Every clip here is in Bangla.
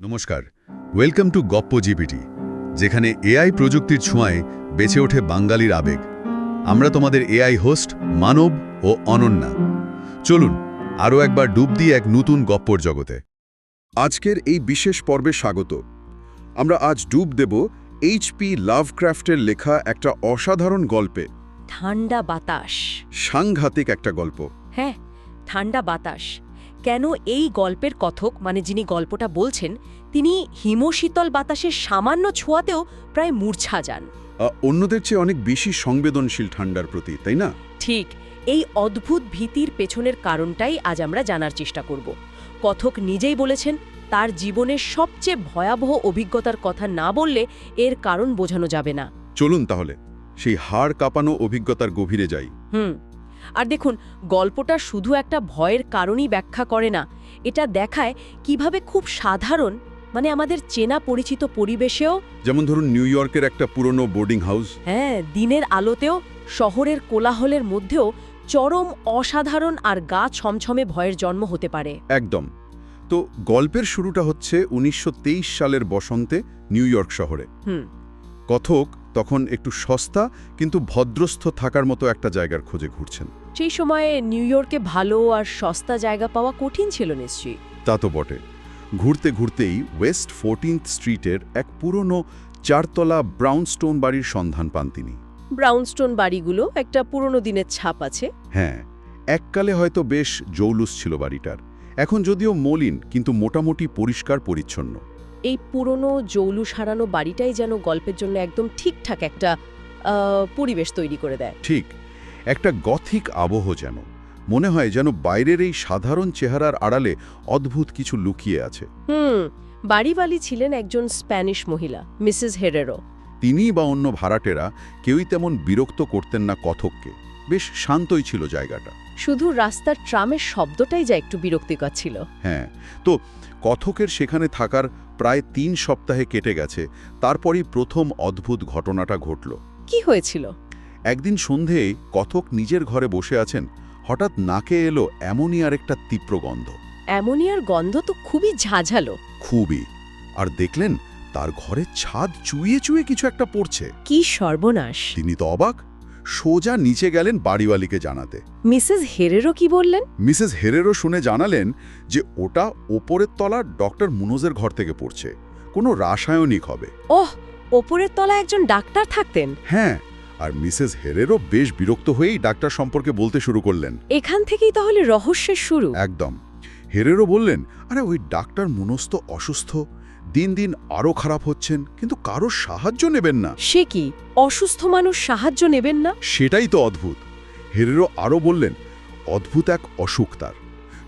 নমস্কার। ওয়েলকাম টু গপ্প জিপিটি, যেখানে এআই প্রযুক্তির ছোঁয়ায় বেঁচে ওঠে বাঙালির আবেগ। আমরা তোমাদের এআই হোস্ট মানব ও অনন্যা। চলুন, আরও একবার ডুব দিয়ে এক নতুন গপ্পর জগতে। আজকের এই বিশেষ পর্বে স্বাগত। আমরা আজ ডুব দেব এইচপি লাভক্রাফটের লেখা একটা অসাধারণ গল্পে। ঠান্ডা বাতাস। সাংঘাতিক একটা গল্প। হ্যাঁ ঠান্ডা বাতাস। কেন এই গল্পের কথক মানে যিনি গল্পটা বলছেন তিনি হিমশীতল বাতাসের সামান্য ছোঁয়াতেও প্রায় মূর্ছা যান। অন্যদের চেয়ে অনেক বেশি সংবেদনশীল ঠান্ডার প্রতি তাই না? ঠিক এই অদ্ভুত ভীতির পেছনের কারণটাই আজ আমরা জানার চেষ্টা করব। কথক নিজেই বলেছেন তার জীবনের সবচেয়ে ভয়াবহ অভিজ্ঞতার কথা না বললে এর কারণ বোঝানো যাবে না। চলুন তাহলে। সেই হাড় কাঁপানো অভিজ্ঞতার গভীরে যাই। হুম আর দেখুন গল্পটা শুধু একটা ভয়ের কারণই ব্যাখ্যা করে না। এটা দেখায় কীভাবে খুব সাধারণ মানে আমাদের চেনা পরিচিত পরিবেশেও যেমন ধরুন নিউ ইয়র্কের একটা পুরনো বোর্ডিং হাউস। হ্যাঁ দিনের আলোতেও শহরের কোলাহলের মধ্যেও চরম অসাধারণ আর গা ছমছমে ভয়ের জন্ম হতে পারে। একদম। তো গল্পের শুরুটা হচ্ছে উনিশশো তেইশ সালের বসন্তে নিউ ইয়র্ক শহরে। হুম। কথক তখন একটু সস্তা কিন্তু ভদ্রস্থ থাকার মতো একটা জায়গার খোঁজে ঘুরছেন। সেই সময়ে নিউ ইয়র্কে ভালো আর সস্তা জায়গা পাওয়া কঠিন ছিল নিশ্চয়ই। তা তো বটে। ঘুরতে ঘুরতেই ওয়েস্ট ফোরটিন্থ স্ট্রিটের এক পুরনো চারতলা ব্রাউনস্টোন বাড়ির সন্ধান পান তিনি। ব্রাউনস্টোন বাড়িগুলো একটা পুরনো দিনের ছাপ আছে। হ্যাঁ এককালে হয়তো বেশ জৌলুস ছিল বাড়িটার। এখন যদিও মলিন কিন্তু মোটামুটি পরিষ্কার পরিচ্ছন্ন। এই পুরনো জৌলু সারানো বাড়িটাই যেন গল্পের জন্য একদম ঠিকঠাক একটা পরিবেশ তৈরি করে দেয়। ঠিক একটা গথিক আবহ যেন মনে হয় যেন বাইরের এই সাধারণ চেহারার আড়ালে অদ্ভুত কিছু লুকিয়ে আছে। হুম বাড়িওয়ালি ছিলেন একজন স্প্যানিশ মহিলা মিসেস হেরেরো। তিনি বা অন্য ভাড়াটেরা কেউই তেমন বিরক্ত করতেন না কথককে বেশ শান্তই ছিল জায়গাটা। শুধু রাস্তার ট্রামের শব্দটাই যা একটু বিরক্তিকর ছিল। হ্যাঁ তো কথকের সেখানে থাকার প্রায় তিন সপ্তাহে কেটে গেছে। তারপরই প্রথম অদ্ভুত ঘটনাটা ঘটল। কি হয়েছিল? একদিন সন্ধেয়ে কথক নিজের ঘরে বসে আছেন হঠাৎ নাকে এলো আর একটা তীব্র গন্ধ। অ্যামোনিয়ার গন্ধ তো খুবই ঝাঝালো। খুবই। আর দেখলেন তার ঘরের ছাদ চুইয়ে চুইয়ে কিছু একটা পড়ছে। কি সর্বনাশ। তিনি তো অবাক। সোজা নিচে গেলেন বাড়িওয়ালিকে জানাতে। মিসেস হেরেরো কি বললেন? মিসেস হেরেরও শুনে জানালেন যে ওটা ওপরের তলা ডক্টর মুনোজের ঘর থেকে পড়ছে। কোনো রাসায়নিক হবে। ওহ ওপরের তলায় একজন ডাক্তার থাকতেন? হ্যাঁ আর মিসেস হেরেরও বেশ বিরক্ত হয়েই ডাক্তার সম্পর্কে বলতে শুরু করলেন। এখান থেকেই তাহলে রহস্যের শুরু। একদম। হেরেরও বললেন আরে ওই ডাক্তার মুনোজ তো অসুস্থ। দিন দিন আরও খারাপ হচ্ছেন কিন্তু কারও সাহায্য নেবেন না। সে কি? অসুস্থ মানুষ সাহায্য নেবেন না? সেটাই তো অদ্ভুত। হেরেরও আরও বললেন অদ্ভুত এক অসুখ তার।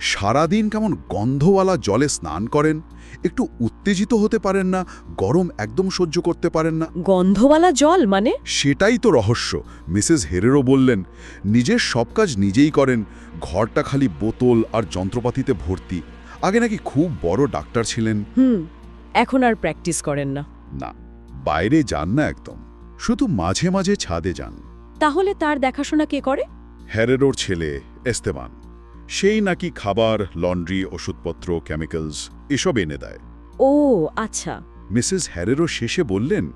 সারাদিন কেমন গন্ধওয়ালা জলে স্নান করেন একটু উত্তেজিত হতে পারেন না গরম একদম সহ্য করতে পারেন না। গন্ধওয়ালা জল মানে? সেটাই তো রহস্য মিসেস হেরেরও বললেন। নিজের সব কাজ নিজেই করেন ঘরটা খালি বোতল আর যন্ত্রপাতিতে ভর্তি। আগে নাকি খুব বড় ডাক্তার ছিলেন। হুম এখন আর প্র্যাকটিস করেন না। না বাইরে যান না একদম। শুধু মাঝে মাঝে ছাদে যান। তাহলে তার দেখাশোনা কে করে? হ্যারেরোর ছেলে এস্তেবান। সেই নাকি খাবার লন্ড্রি ওষুধপত্র কেমিক্যালস এসব এনে দেয়। ও আচ্ছা। মিসেস হ্যারেরো শেষে বললেন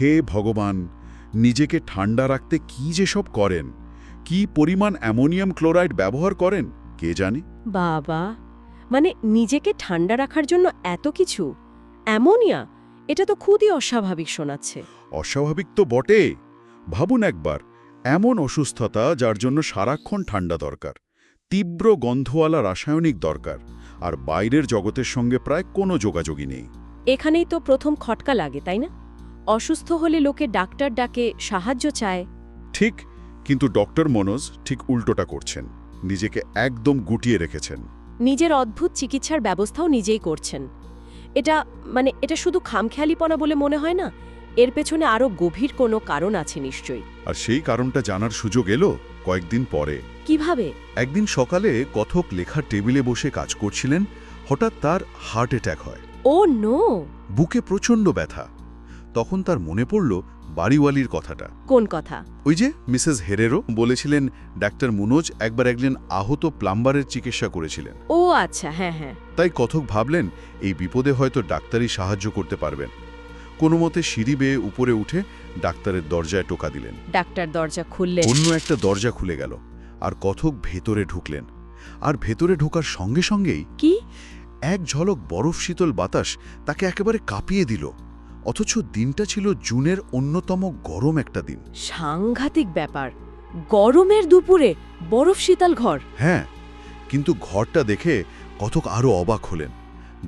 হে ভগবান নিজেকে ঠান্ডা রাখতে কি যে সব করেন? কি পরিমাণ অ্যামোনিয়াম ক্লোরাইড ব্যবহার করেন? কে জানে? বাবা মানে নিজেকে ঠান্ডা রাখার জন্য এত কিছু? অ্যামোনিয়া? এটা তো খুবই অস্বাভাবিক শোনাচ্ছে। অস্বাভাবিক তো বটে। ভাবুন একবার এমন অসুস্থতা যার জন্য সারাক্ষণ ঠান্ডা দরকার তীব্র গন্ধওয়ালা রাসায়নিক দরকার আর বাইরের জগতের সঙ্গে প্রায় কোনো যোগাযোগই নেই। এখানেই তো প্রথম খটকা লাগে তাই না? অসুস্থ হলে লোকে ডাক্তার ডাকে সাহায্য চায়। ঠিক কিন্তু ডক্টর মনোজ ঠিক উল্টোটা করছেন নিজেকে একদম গুটিয়ে রেখেছেন। নিজের অদ্ভুত চিকিৎসার ব্যবস্থাও নিজেই করছেন। এটা মানে এটা শুধু খামখেয়ালিপনা বলে মনে হয় না এর পেছনে আরও গভীর কোনো কারণ আছে নিশ্চয়ই। আর সেই কারণটা জানার সুযোগ এলো কয়েকদিন পরে। কীভাবে? একদিন সকালে কথক লেখার টেবিলে বসে কাজ করছিলেন হঠাৎ তার হার্ট অ্যাট্যাক হয়। Oh no! বুকে প্রচণ্ড ব্যথা। তখন তার মনে পড়ল বাড়িওয়ালির কথাটা। কোন কথা? ওই যে মিসেস হেরেরো বলেছিলেন ডাক্তার মুনোজ একবার একজন আহত প্লাম্বারের চিকিৎসা করেছিলেন। ও আচ্ছা হ্যাঁ হ্যাঁ। তাই কথক ভাবলেন এই বিপদে হয়তো ডাক্তারই সাহায্য করতে পারবেন। কোনো মতে সিঁড়ি বেয়ে উপরে উঠে ডাক্তারের দরজায় টোকা দিলেন। ডাক্তার দরজা খুললেন অন্য একটা দরজা খুলে গেল আর কথক ভেতরে ঢুকলেন। আর ভেতরে ঢোকার সঙ্গে সঙ্গেই কি? এক ঝলক বরফ শীতল বাতাস তাকে একেবারে কাঁপিয়ে দিল। অথচ দিনটা ছিল জুনের অন্যতম গরম একটা দিন। সাংঘাতিক ব্যাপার। গরমের দুপুরে বরফ শীতল ঘর। হ্যাঁ কিন্তু ঘরটা দেখে কথক আরও অবাক হলেন।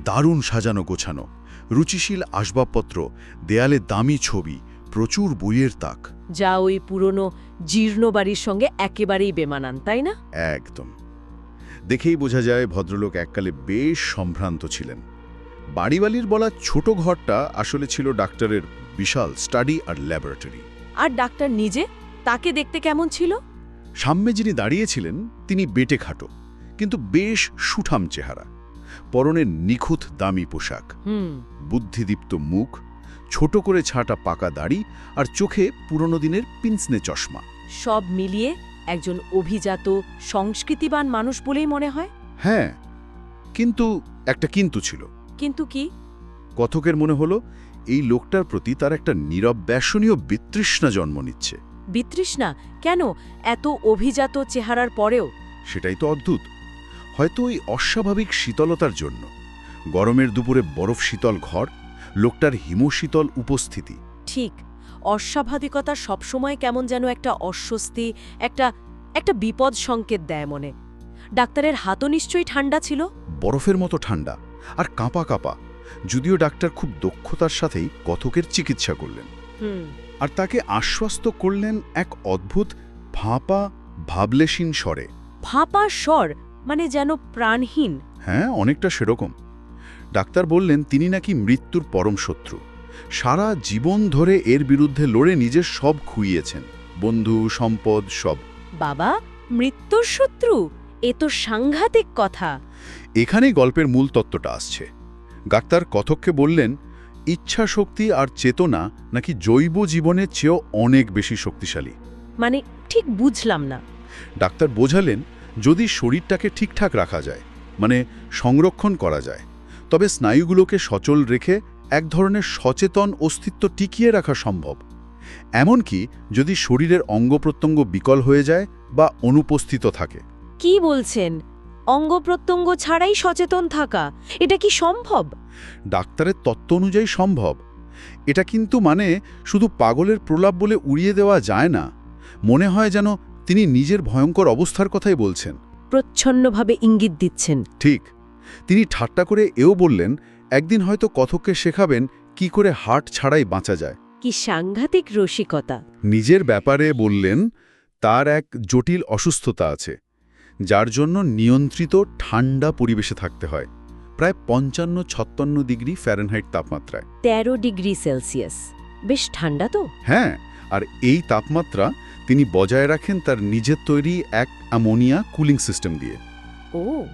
দারুণ সাজানো গোছানো রুচিশীল আসবাবপত্র দেয়ালে দামি ছবি প্রচুর বইয়ের তাক। যা ওই পুরনো জীর্ণ বাড়ির সঙ্গে একেবারেই বেমানান তাই না? একদম। দেখেই বোঝা যায় ভদ্রলোক এককালে বেশ সম্ভ্রান্ত ছিলেন। বাড়িওয়ালির বলা ছোট ঘরটা আসলে ছিল ডাক্তারের বিশাল স্টাডি আর ল্যাবরেটরি। আর ডাক্তার নিজে? তাকে দেখতে কেমন ছিল? সামনে যিনি দাঁড়িয়েছিলেন তিনি বেটে খাটো কিন্তু বেশ সুঠাম চেহারা। পরনে নিখুঁত দামি পোশাক হুম। বুদ্ধিদীপ্ত মুখ ছোট করে ছাটা পাকা দাড়ি আর চোখে পুরনো দিনের পিন্সনে চশমা। সব মিলিয়ে একজন অভিজাত সংস্কৃতিবান মানুষ বলেই মনে হয়? হ্যাঁ কিন্তু একটা কিন্তু ছিল। কিন্তু কি? কথকের মনে হলো এই লোকটার প্রতি তার একটা নিরব্যাসনীয় বিতৃষ্ণা জন্ম নিচ্ছে। বিতৃষ্ণা? কেন? এত অভিজাত চেহারার পরেও? সেটাই তো অদ্ভুত। হয়তো ওই অস্বাভাবিক শীতলতার জন্য। গরমের দুপুরে বরফ শীতল ঘর লোকটার হিমশীতল উপস্থিতি। ঠিক। অস্বাভাবিকতা সবসময় কেমন যেন একটা অস্বস্তি একটা একটা বিপদ সংকেত দেয় মনে। ডাক্তারের হাতও নিশ্চয়ই ঠান্ডা ছিল? বরফের মতো ঠান্ডা। আর কাঁপা কাঁপা যদিও ডাক্তার খুব দক্ষতার সাথেই কথকের চিকিৎসা করলেন। আর তাকে আশ্বস্ত করলেন এক অদ্ভুত ফাঁপা ভাবলেশীন স্বরে। ফাঁপা স্বর? মানে যেন প্রাণহীন। হ্যাঁ অনেকটা সেরকম। ডাক্তার বললেন তিনি নাকি মৃত্যুর পরম শত্রু। সারা জীবন ধরে এর বিরুদ্ধে লড়ে নিজের সব খুইয়েছেন। বন্ধু সম্পদ সব। বাবা মৃত্যুর শত্রু? এ তো সাংঘাতিক কথা। এখানেই গল্পের মূল তত্ত্বটা আসছে। ডাক্তার কথককে বললেন ইচ্ছা শক্তি আর চেতনা নাকি জৈব জীবনের চেয়েও অনেক বেশি শক্তিশালী। মানে ঠিক বুঝলাম না। ডাক্তার বোঝালেন যদি শরীরটাকে ঠিকঠাক রাখা যায় মানে সংরক্ষণ করা যায় তবে স্নায়ুগুলোকে সচল রেখে এক ধরনের সচেতন অস্তিত্ব টিকিয়ে রাখা সম্ভব। এমনকি যদি শরীরের অঙ্গপ্রত্যঙ্গ বিকল হয়ে যায় বা অনুপস্থিত থাকে। কি বলছেন? অঙ্গ প্রত্যঙ্গ ছাড়াই সচেতন থাকা এটা কি সম্ভব? ডাক্তারের তত্ত্ব অনুযায়ী সম্ভব। এটা কিন্তু মানে শুধু পাগলের প্রলাপ বলে উড়িয়ে দেওয়া যায় না। মনে হয় যেন তিনি নিজের ভয়ঙ্কর অবস্থার কথাই বলছেন। প্রচ্ছন্নভাবে ইঙ্গিত দিচ্ছেন। ঠিক। তিনি ঠাট্টা করে এও বললেন একদিন হয়তো কথককে শেখাবেন কি করে হার্ট ছাড়াই বাঁচা যায়। কি সাংঘাতিক রসিকতা। নিজের ব্যাপারে বললেন তার এক জটিল অসুস্থতা আছে। যার জন্য নিয়ন্ত্রিত ঠান্ডা পরিবেশে থাকতে হয় প্রায় পঞ্চান্ন ছত্তান্ন ডিগ্রি ফ্যারেনহাইট তাপমাত্রায়। তেরো ডিগ্রি সেলসিয়াস। বেশ ঠান্ডা তো। হ্যাঁ আর এই তাপমাত্রা তিনি বজায় রাখেন তার নিজের তৈরি এক অ্যামোনিয়া কুলিং সিস্টেম দিয়ে। ও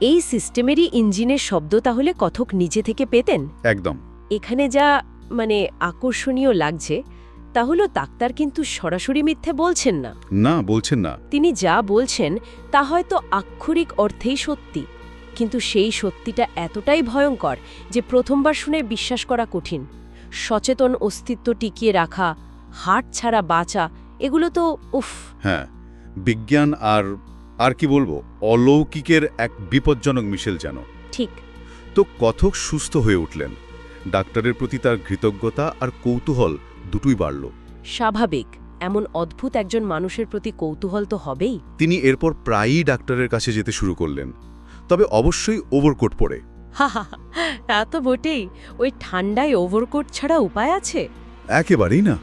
এই সিস্টেমেরই ইঞ্জিনের শব্দ তাহলে কথক নিজে থেকে পেতেন? একদম। এখানে যা মানে আকর্ষণীয় লাগছে তা হলো ডাক্তার কিন্তু সরাসরি মিথ্যে বলছেন না। না বলছেন না। তিনি যা বলছেন তা হয়তো আক্ষরিক অর্থেই সত্যি। কিন্তু সেই সত্যিটা এতটাই ভয়ঙ্কর যে প্রথমবার শুনে বিশ্বাস করা কঠিন। সচেতন অস্তিত্ব টিকিয়ে রাখা হাট ছাড়া বাঁচা এগুলো তো উফ। হ্যাঁ বিজ্ঞান আর আর কি বলব অলৌকিকের এক বিপজ্জনক মিশেল যেন। ঠিক। তো কথক সুস্থ হয়ে উঠলেন। ডাক্তারের প্রতি তার কৃতজ্ঞতা আর কৌতূহল দুটোই বাড়ল। স্বাভাবিক এমন অদ্ভুত একজন মানুষের প্রতি কৌতূহল তো হবেই। তিনি এরপর প্রায়ই ডাক্তারের কাছে যেতে শুরু করলেন। তবে অবশ্যই ওভারকোট পরে। হা তো বটেই। ওই ঠান্ডায় ওভারকোট ছাড়া উপায় আছে? একেবারেই না।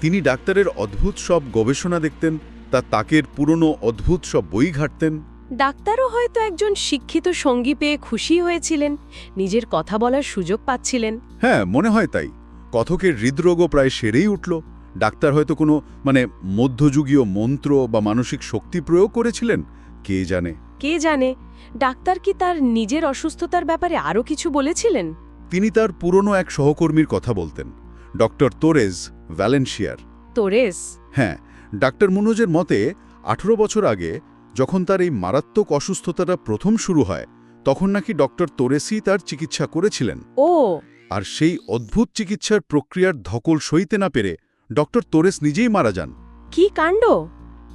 তিনি ডাক্তারের অদ্ভুত সব গবেষণা দেখতেন তা তাকের পুরনো অদ্ভুত সব বই ঘাটতেন। ডাক্তারও হয়তো একজন শিক্ষিত সঙ্গী পেয়ে খুশি হয়েছিলেন নিজের কথা বলার সুযোগ পাচ্ছিলেন। হ্যাঁ মনে হয় তাই। কথকের হৃদরোগও প্রায় সেরেই উঠল। ডাক্তার হয়তো কোনো মানে মধ্যযুগীয় মন্ত্র বা মানসিক শক্তি প্রয়োগ করেছিলেন? কে জানে? কে জানে? ডাক্তার কি তার নিজের অসুস্থতার ব্যাপারে আরও কিছু বলেছিলেন? তিনি তার পুরনো এক সহকর্মীর কথা বলতেন ডক্টর তোরেজ ভ্যালেন্সিয়ার তোরেস হ্যাঁ ডাক্তার মুনোজের মতে আঠেরো বছর আগে যখন তার এই মারাত্মক অসুস্থতাটা প্রথম শুরু হয় তখন নাকি ডক্টর তোরেসি তার চিকিৎসা করেছিলেন। ও আর সেই অদ্ভুত চিকিৎসার প্রক্রিয়ার ধকল সইতে না পেরে ডক্টর তোরেস নিজেই মারা যান। কি কাণ্ড?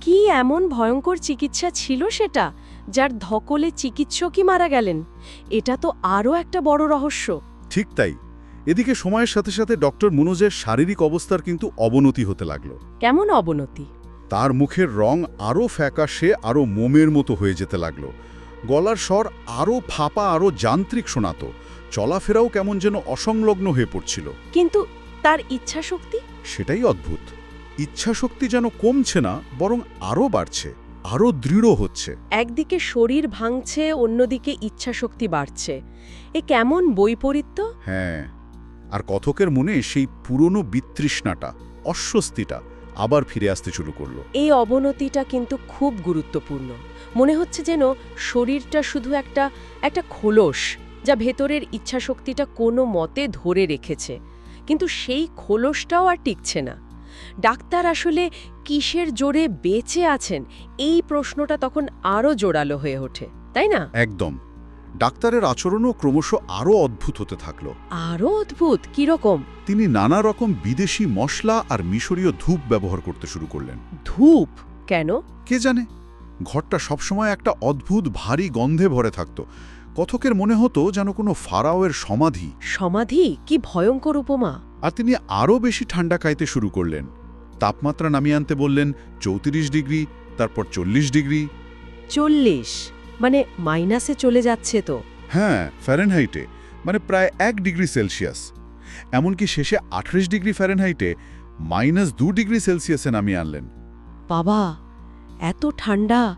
কি এমন ভয়ঙ্কর চিকিৎসা ছিল সেটা যার ধকলে চিকিৎসকই মারা গেলেন? এটা তো আরও একটা বড় রহস্য। ঠিক তাই। এদিকে সময়ের সাথে সাথে ডক্টর মুনোজের শারীরিক অবস্থার কিন্তু অবনতি হতে লাগল। কেমন অবনতি? তার মুখের রং আরও ফ্যাকাশে আরও মোমের মতো হয়ে যেতে লাগল। গলার স্বর আরও ফাঁপা আরও যান্ত্রিক শোনাত। চলাফেরাও কেমন যেন অসংলগ্ন হয়ে পড়ছিল। কিন্তু তার ইচ্ছা শক্তি সেটাই অদ্ভুত। ইচ্ছাশক্তি যেন কমছে না বরং আরও বাড়ছে আরও দৃঢ় হচ্ছে। একদিকে শরীর ভাঙছে অন্যদিকে ইচ্ছা শক্তি বাড়ছে। এ কেমন বৈপরীত্য? হ্যাঁ আর কথকের মনে সেই পুরনো বিতৃষ্ণাটা অস্বস্তিটা আবার ফিরে আসতে শুরু করল। এই অবনতিটা কিন্তু খুব গুরুত্বপূর্ণ। মনে হচ্ছে যেন শরীরটা শুধু একটা একটা খোলস যা ভেতরের ইচ্ছাশক্তিটা কোনো মতে ধরে রেখেছে। কিন্তু সেই খোলসটাও আর টিকছে না। ডাক্তার আসলে কিসের জোরে বেঁচে আছেন এই প্রশ্নটা তখন আরও জোরালো হয়ে ওঠে তাই না? একদম। ডাক্তারের আচরণও ক্রমশ আরও অদ্ভুত হতে থাকল। আরও অদ্ভুত? কীরকম তিনি নানা রকম বিদেশি মশলা আর মিশরীয় ধূপ ব্যবহার করতে শুরু করলেন। ধূপ? কেন? কে জানে? ঘরটা সবসময় একটা অদ্ভুত ভারী গন্ধে ভরে থাকত। কথকের মনে হতো যেন কোনো ফারাওয়ের সমাধি। সমাধি? কি ভয়ঙ্কর উপমা। আর তিনি আরও বেশি ঠান্ডা খাইতে শুরু করলেন। তাপমাত্রা নামিয়ে আনতে বললেন চৌত্রিশ ডিগ্রি তারপর চল্লিশ ডিগ্রি। চল্লিশ? মানে মাইনাসে চলে যাচ্ছে তো। হ্যাঁ ফ্যারেনহাইটে। মানে প্রায় এক ডিগ্রি সেলসিয়াস। এমনকি শেষে আঠাশ ডিগ্রি ফ্যারেনহাইটে মাইনাস দু ডিগ্রি সেলসিয়াসে নামিয়ে আনলেন। বাবা এত ঠান্ডা।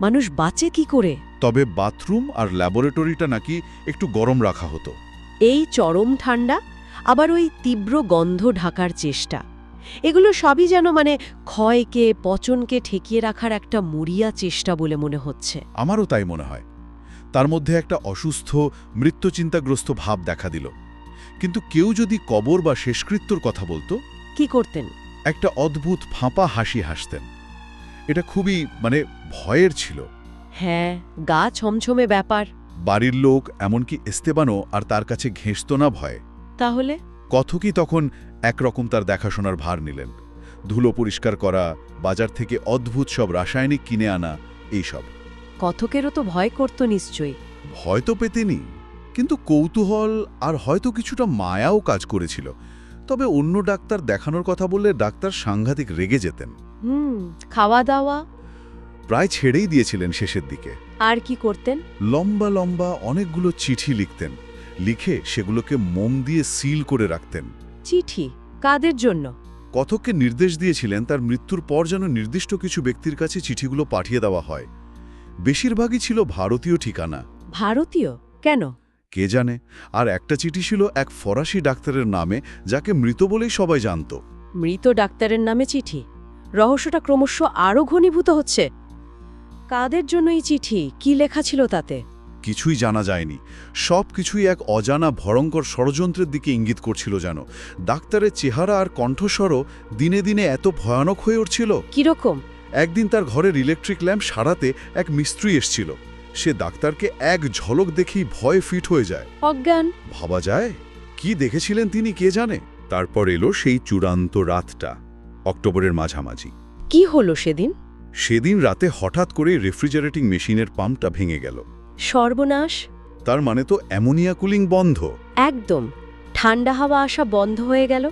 মানুষ বাঁচে কি করে? তবে বাথরুম আর ল্যাবরেটরিটা নাকি একটু গরম রাখা হতো। এই চরম ঠান্ডা আবার ওই তীব্র গন্ধ ঢাকার চেষ্টা। এগুলো সবই যেন মানে ক্ষয়কে পচনকে ঠেকিয়ে রাখার একটা মরিয়া চেষ্টা বলে মনে হচ্ছে। আমারও তাই মনে হয়। তার মধ্যে একটা অসুস্থ মৃত্যুচিন্তাগ্রস্ত ভাব দেখা দিল। কিন্তু কেউ যদি কবর বা শেষকৃত্যর কথা বলতো? কি করতেন? একটা অদ্ভুত ফাঁপা হাসি হাসতেন। এটা খুবই মানে ভয়ের ছিল। হ্যাঁ গা ছমছমে ব্যাপার। বাড়ির লোক এমনকি এস্তেবানও আর তার কাছে ঘেঁষত না ভয়। তাহলে? কথকই তখন একরকম তার দেখাশোনার ভার নিলেন। ধুলো পরিষ্কার করা বাজার থেকে অদ্ভুত সব রাসায়নিক কিনে আনা এইসব কথকেরও তো ভয় করত নিশ্চয়ই। ভয় তো পেতেনি কিন্তু কৌতূহল আর হয়তো কিছুটা মায়াও কাজ করেছিল। তবে অন্য ডাক্তার দেখানোর কথা বললে ডাক্তার সাংঘাতিক রেগে যেতেন। হুম খাওয়া দাওয়া প্রায় ছেড়েই দিয়েছিলেন শেষের দিকে। আর কি করতেন? লম্বা লম্বা অনেকগুলো চিঠি লিখতেন। লিখে সেগুলোকে মোম দিয়ে সিল করে রাখতেন। চিঠি? কাদের জন্য? কথককে নির্দেশ দিয়েছিলেন তার মৃত্যুর পর যেন নির্দিষ্ট কিছু ব্যক্তির কাছে চিঠিগুলো পাঠিয়ে দেওয়া হয়। বেশিরভাগই ছিল ভারতীয় ঠিকানা। ভারতীয়? কেন? কে জানে? আর একটা চিঠি ছিল এক ফরাসি ডাক্তারের নামে যাকে মৃত বলেই সবাই জানত। মৃত ডাক্তারের নামে চিঠি? রহস্যটা ক্রমশ আরও ঘনীভূত হচ্ছে। কাদের জন্য এই চিঠি? কি লেখা ছিল তাতে? কিছুই জানা যায়নি। সব কিছুই এক অজানা ভয়ঙ্কর ষড়যন্ত্রের দিকে ইঙ্গিত করছিল যেন। ডাক্তারের চেহারা আর কণ্ঠস্বরও দিনে দিনে এত ভয়ানক হয়ে উঠছিল। কীরকম একদিন তার ঘরের ইলেকট্রিক ল্যাম্প সারাতে এক মিস্ত্রি এসছিল। সে ডাক্তারকে এক ঝলক দেখেই ভয়ে ফিট হয়ে যায়। অজ্ঞান। ভাবা যায়? কি দেখেছিলেন তিনি কে জানে? তারপর এলো সেই চূড়ান্ত রাতটা অক্টোবরের মাঝামাঝি। কি হলো সেদিন? সেদিন রাতে হঠাৎ করে রেফ্রিজারেটিং মেশিনের পাম্পটা ভেঙে গেল। সর্বনাশ। তার মানে তো অ্যামোনিয়া কুলিং বন্ধ। একদম। ঠান্ডা হাওয়া আসা বন্ধ হয়ে গেল।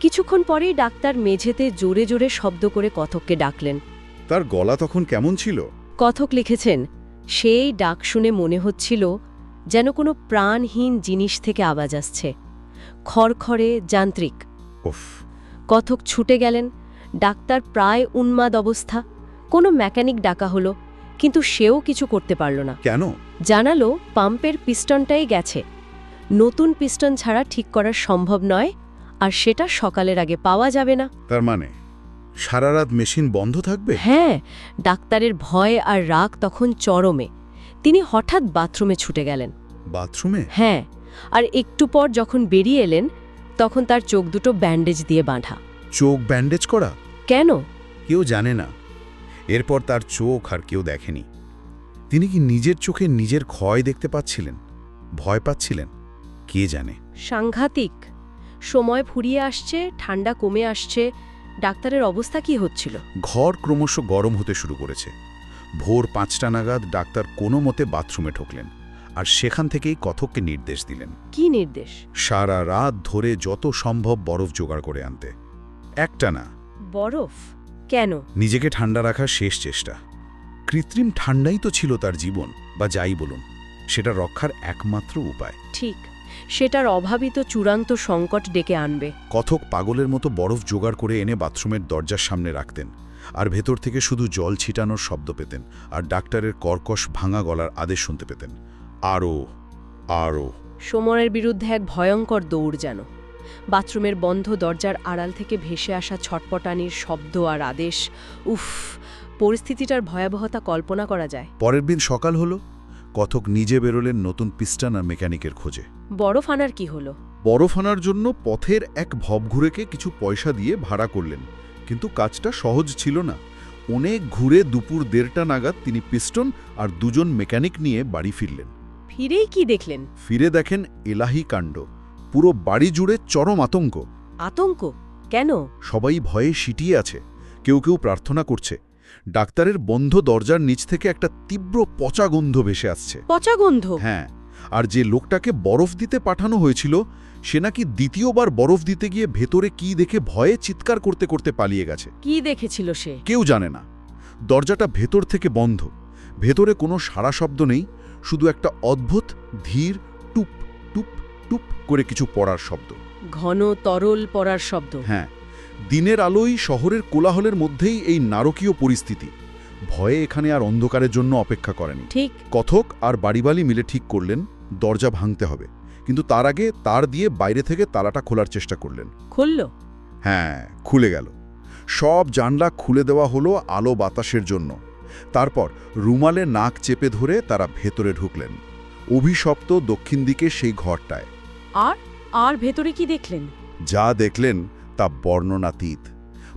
কিছুক্ষণ পরেই ডাক্তার মেঝেতে জোরে জোরে শব্দ করে কথককে ডাকলেন। তার গলা তখন কেমন ছিল? কথক লিখেছেন সেই ডাক শুনে মনে হচ্ছিল যেন কোনো প্রাণহীন জিনিস থেকে আওয়াজ আসছে। খড়খড়ে যান্ত্রিক। উফ। কথক ছুটে গেলেন। ডাক্তার প্রায় উন্মাদ অবস্থা। কোনো মেকানিক ডাকা হলো কিন্তু সেও কিছু করতে পারল না। কেন? জানালো পাম্পের পিস্টনটাই গেছে। নতুন পিস্টন ছাড়া ঠিক করা সম্ভব নয় আর সেটা সকালের আগে পাওয়া যাবে না। তার মানে সারা রাত মেশিন বন্ধ থাকবে? হ্যাঁ ডাক্তারের ভয় আর রাগ তখন চরমে। তিনি হঠাৎ বাথরুমে ছুটে গেলেন। বাথরুমে? হ্যাঁ আর একটু পর যখন বেরিয়ে এলেন তখন তার চোখ দুটো ব্যান্ডেজ দিয়ে বাঁধা। চোখ ব্যান্ডেজ করা? কেন? কেউ জানে না। এরপর তার চোখ আর কেউ দেখেনি। তিনি কি নিজের চোখে নিজের ক্ষয় দেখতে পাচ্ছিলেন? ভয় পাচ্ছিলেন? কে জানে? সাংঘাতিক। সময় ফুরিয়ে আসছে ঠান্ডা কমে আসছে। ডাক্তারের অবস্থা কি হচ্ছিল? ঘর ক্রমশ গরম হতে শুরু করেছে। ভোর পাঁচটা নাগাদ ডাক্তার কোনো মতে বাথরুমে ঠকলেন আর সেখান থেকেই কথককে নির্দেশ দিলেন। কি নির্দেশ? সারা রাত ধরে যত সম্ভব বরফ জোগাড় করে আনতে। একটা না। বরফ? কেন? নিজেকে ঠান্ডা রাখার শেষ চেষ্টা। কৃত্রিম ঠান্ডাই তো ছিল তার জীবন বা যাই বলুন সেটা রক্ষার একমাত্র উপায়। ঠিক সেটার অভাবিত চূড়ান্ত সংকট ডেকে আনবে। কথক পাগলের মতো বরফ জোগাড় করে এনে বাথরুমের দরজার সামনে রাখতেন আর ভেতর থেকে শুধু জল ছিটানোর শব্দ পেতেন আর ডাক্তারের কর্কশ ভাঙা গলার আদেশ শুনতে পেতেন। আরও আরও সমরের বিরুদ্ধে এক ভয়ঙ্কর দৌড় যেন। বাথরুমের বন্ধ দরজার আড়াল থেকে ভেসে আসা ছটপটানির শব্দ আর আদেশ। উফ পরিস্থিতিটার ভয়াবহতা কল্পনা করা যায়। পরের দিন সকাল হলো কথক নিজে বেরোলেন নতুন পিস্টান আর মেকানিকের খোঁজে। বরফ আনার কি হলো? বরফ আনার জন্য পথের এক ভবঘুরেকে কিছু পয়সা দিয়ে ভাড়া করলেন কিন্তু কাজটা সহজ ছিল না। অনেক ঘুরে দুপুর দেড়টা নাগাদ তিনি পিস্টন আর দুজন মেকানিক নিয়ে বাড়ি ফিরলেন। ফিরেই কি দেখলেন? ফিরে দেখেন এলাহি কাণ্ড। পুরো বাড়ি জুড়ে চরম আতঙ্ক। আতঙ্ক? কেন? সবাই ভয়ে সিটিয়ে আছে কেউ কেউ প্রার্থনা করছে। ডাক্তারের বন্ধ দরজার নিচ থেকে একটা তীব্র পচা গন্ধ ভেসে আসছে। পচা গন্ধ? হ্যাঁ আর যে লোকটাকে বরফ দিতে পাঠানো হয়েছিল সে নাকি দ্বিতীয়বার বরফ দিতে গিয়ে ভেতরে কি দেখে ভয়ে চিৎকার করতে করতে পালিয়ে গেছে। কি দেখেছিল সে? কেউ জানে না। দরজাটা ভেতর থেকে বন্ধ। ভেতরে কোনো সারা শব্দ নেই শুধু একটা অদ্ভুত ধীর টুপ টুপ টুপ করে কিছু পড়ার শব্দ। ঘন তরল পড়ার শব্দ। হ্যাঁ দিনের আলোই শহরের কোলাহলের মধ্যেই এই নারকীয় পরিস্থিতি। ভয়ে এখানে আর অন্ধকারের জন্য অপেক্ষা করেনি। ঠিক। কথক আর বাড়িবালি মিলে ঠিক করলেন দরজা ভাঙতে হবে। কিন্তু তার আগে তার দিয়ে বাইরে থেকে তালাটা খোলার চেষ্টা করলেন। খুলল? হ্যাঁ খুলে গেল। সব জানলা খুলে দেওয়া হলো আলো বাতাসের জন্য। তারপর রুমালে নাক চেপে ধরে তারা ভেতরে ঢুকলেন। অভিশপ্ত দক্ষিণ দিকে সেই ঘরটায়। আর আর ভেতরে কি দেখলেন? যা দেখলেন তা বর্ণনাতীত।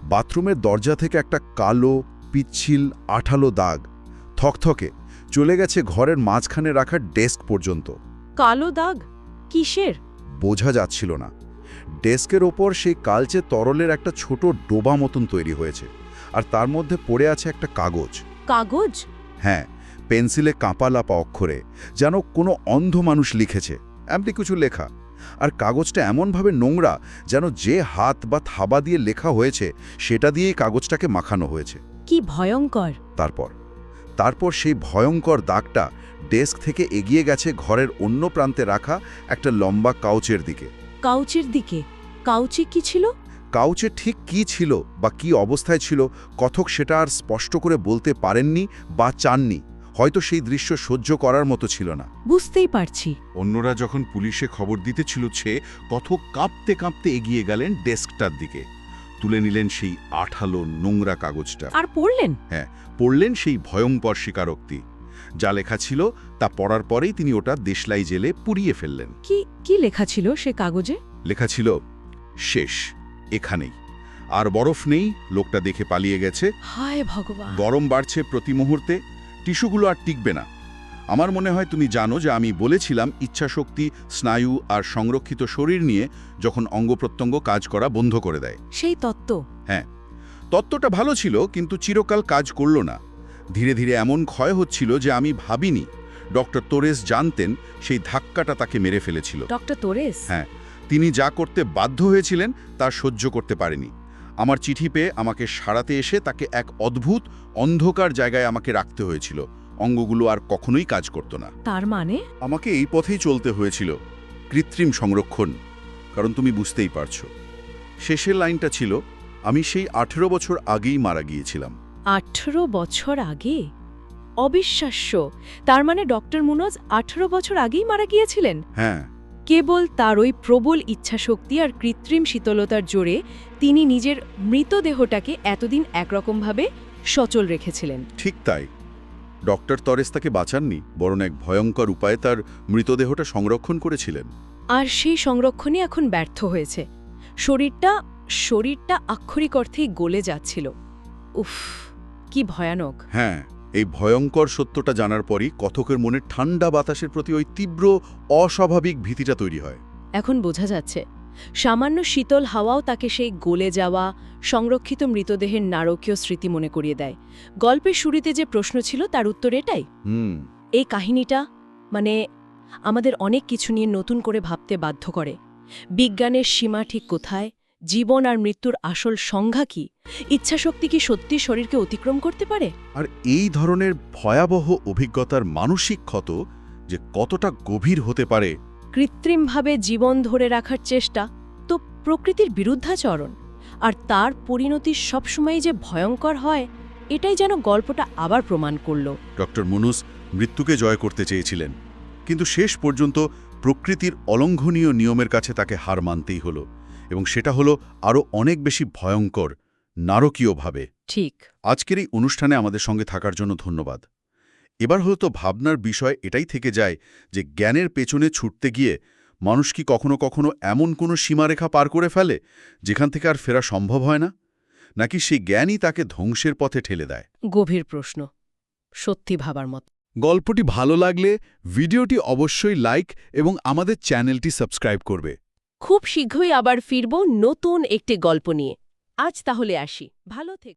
বাথরুমের দরজা থেকে একটা কালো পিচ্ছিল আঠালো দাগ থকথকে চলে গেছে ঘরের মাঝখানে রাখা ডেস্ক পর্যন্ত। কালো দাগ? কিসের? বোঝা যাচ্ছিল না। ডেস্কের ওপর সেই কালচে তরলের একটা ছোট ডোবা মতন তৈরি হয়েছে আর তার মধ্যে পড়ে আছে একটা কাগজ। কাগজ? হ্যাঁ পেন্সিলে কাঁপা লাপা অক্ষরে যেন কোনো অন্ধ মানুষ লিখেছে। এমনি কিছু লেখা। আর কাগজটা এমনভাবে নোংরা যেন যে হাত বা থাবা দিয়ে লেখা হয়েছে সেটা দিয়েই কাগজটাকে মাখানো হয়েছে। কি ভয়ঙ্কর। তারপর তারপর সেই ভয়ঙ্কর দাগটা ডেস্ক থেকে এগিয়ে গেছে ঘরের অন্য প্রান্তে রাখা একটা লম্বা কাউচের দিকে। কাউচের দিকে? কাউচে কি ছিল? কাউচে ঠিক কি ছিল বা কি অবস্থায় ছিল কথক সেটা আর স্পষ্ট করে বলতে পারেননি বা চাননি। হয়তো সেই দৃশ্য সহ্য করার মতো ছিল না। বুঝতেই পারছি। অন্যরা যখন পুলিশে খবর দিতেছিল সে কথক কাঁপতে কাঁপতে এগিয়ে গেলেন ডেস্কটার দিকে। তুলে নিলেন সেই আঠালো নোংরা কাগজটা। আর পড়লেন? হ্যাঁ পড়লেন সেই ভয়ঙ্কর স্বীকারোক্তি। যা লেখা ছিল তা পড়ার পরেই তিনি ওটা দেশলাই জেলে পুড়িয়ে ফেললেন। কি কি লেখা ছিল সে কাগজে? লেখা ছিল শেষ এখানেই। আর বরফ নেই লোকটা দেখে পালিয়ে গেছে। হায় ভগবান। গরম বাড়ছে প্রতি মুহূর্তে। টিস্যুগুলো আর টিকবে না। আমার মনে হয় তুমি জানো যে আমি বলেছিলাম ইচ্ছাশক্তি স্নায়ু আর সংরক্ষিত শরীর নিয়ে যখন অঙ্গপ্রত্যঙ্গ কাজ করা বন্ধ করে দেয়। সেই তত্ত্ব। হ্যাঁ তত্ত্বটা ভালো ছিল কিন্তু চিরকাল কাজ করল না। ধীরে ধীরে এমন ক্ষয় হচ্ছিল যে আমি ভাবিনি। ডক্টর তোরেস জানতেন সেই ধাক্কাটা তাকে মেরে ফেলেছিল। Doctor Torres? হ্যাঁ তিনি যা করতে বাধ্য হয়েছিলেন তা সহ্য করতে পারেনি। আমার চিঠি পেয়ে আমাকে সারাতে এসে তাকে এক অদ্ভুত অন্ধকার জায়গায় আমাকে রাখতে হয়েছিল। অঙ্গগুলো আর কখনোই কাজ করত না। তার মানে? আমাকে এই পথেই চলতে হয়েছিল। কৃত্রিম সংরক্ষণ কারণ তুমি বুঝতেই পারছ। শেষের লাইনটা ছিল আমি সেই আঠেরো বছর আগেই মারা গিয়েছিলাম। আঠেরো বছর আগে? অবিশ্বাস্য। তার মানে ডক্টর মুনজ আঠেরো বছর আগেই মারা গিয়েছিলেন? হ্যাঁ। কেবল তার ওই প্রবল ইচ্ছাশক্তি আর কৃত্রিম শীতলতার জোরে তিনি নিজের মৃতদেহটাকে এতদিন একরকমভাবে সচল রেখেছিলেন। ঠিক তাই। ডক্টর তরেস তাকে বাঁচাননি বরং এক ভয়ঙ্কর উপায়ে তার মৃতদেহটা সংরক্ষণ করেছিলেন। আর সেই সংরক্ষণই এখন ব্যর্থ হয়েছে। শরীরটা শরীরটা আক্ষরিক অর্থেই গলে যাচ্ছিল। উফ কি ভয়ানক। হ্যাঁ এই ভয়ঙ্কর সত্যটা জানার পরই কথকের মনে ঠান্ডা বাতাসের প্রতি ওই তীব্র অস্বাভাবিক ভীতিটা তৈরি হয়। এখন বোঝা যাচ্ছে সামান্য শীতল হাওয়াও তাকে সেই গলে যাওয়া সংরক্ষিত মৃতদেহের নারকীয় স্মৃতি মনে করিয়ে দেয়। গল্পের শুরুতে যে প্রশ্ন ছিল তার উত্তর এটাই। হুম। এই কাহিনীটা মানে আমাদের অনেক কিছু নিয়ে নতুন করে ভাবতে বাধ্য করে। বিজ্ঞানের সীমা ঠিক কোথায়? জীবন আর মৃত্যুর আসল সংজ্ঞা কি? ইচ্ছাশক্তি কি সত্যি শরীরকে অতিক্রম করতে পারে? আর এই ধরনের ভয়াবহ অভিজ্ঞতার মানসিক ক্ষত যে কতটা গভীর হতে পারে। কৃত্রিমভাবে জীবন ধরে রাখার চেষ্টা তো প্রকৃতির বিরুদ্ধাচরণ। আর তার পরিণতি সবসময় যে ভয়ঙ্কর হয় এটাই যেন গল্পটা আবার প্রমাণ করল। ডক্টর মুনুস মৃত্যুকে জয় করতে চেয়েছিলেন কিন্তু শেষ পর্যন্ত প্রকৃতির অলঙ্ঘনীয় নিয়মের কাছে তাকে হার মানতেই হলো। এবং সেটা হলো আরও অনেক বেশি ভয়ঙ্কর নারকীয়ভাবে। ঠিক। আজকের এই অনুষ্ঠানে আমাদের সঙ্গে থাকার জন্য ধন্যবাদ। এবার হয়তো ভাবনার বিষয় এটাই থেকে যায় যে জ্ঞানের পেছনে ছুটতে গিয়ে মানুষ কি কখনো কখনো এমন কোনো সীমারেখা পার করে ফেলে যেখান থেকে আর ফেরা সম্ভব হয় না? নাকি সেই জ্ঞানই তাকে ধ্বংসের পথে ঠেলে দেয়? গভীর প্রশ্ন। সত্যি ভাবার মত। গল্পটি ভালো লাগলে ভিডিওটি অবশ্যই লাইক এবং আমাদের চ্যানেলটি সাবস্ক্রাইব করবে। খুব শীঘ্রই আবার ফিরব নতুন একটি গল্প নিয়ে। আজ তাহলে আসি। ভালো থেকে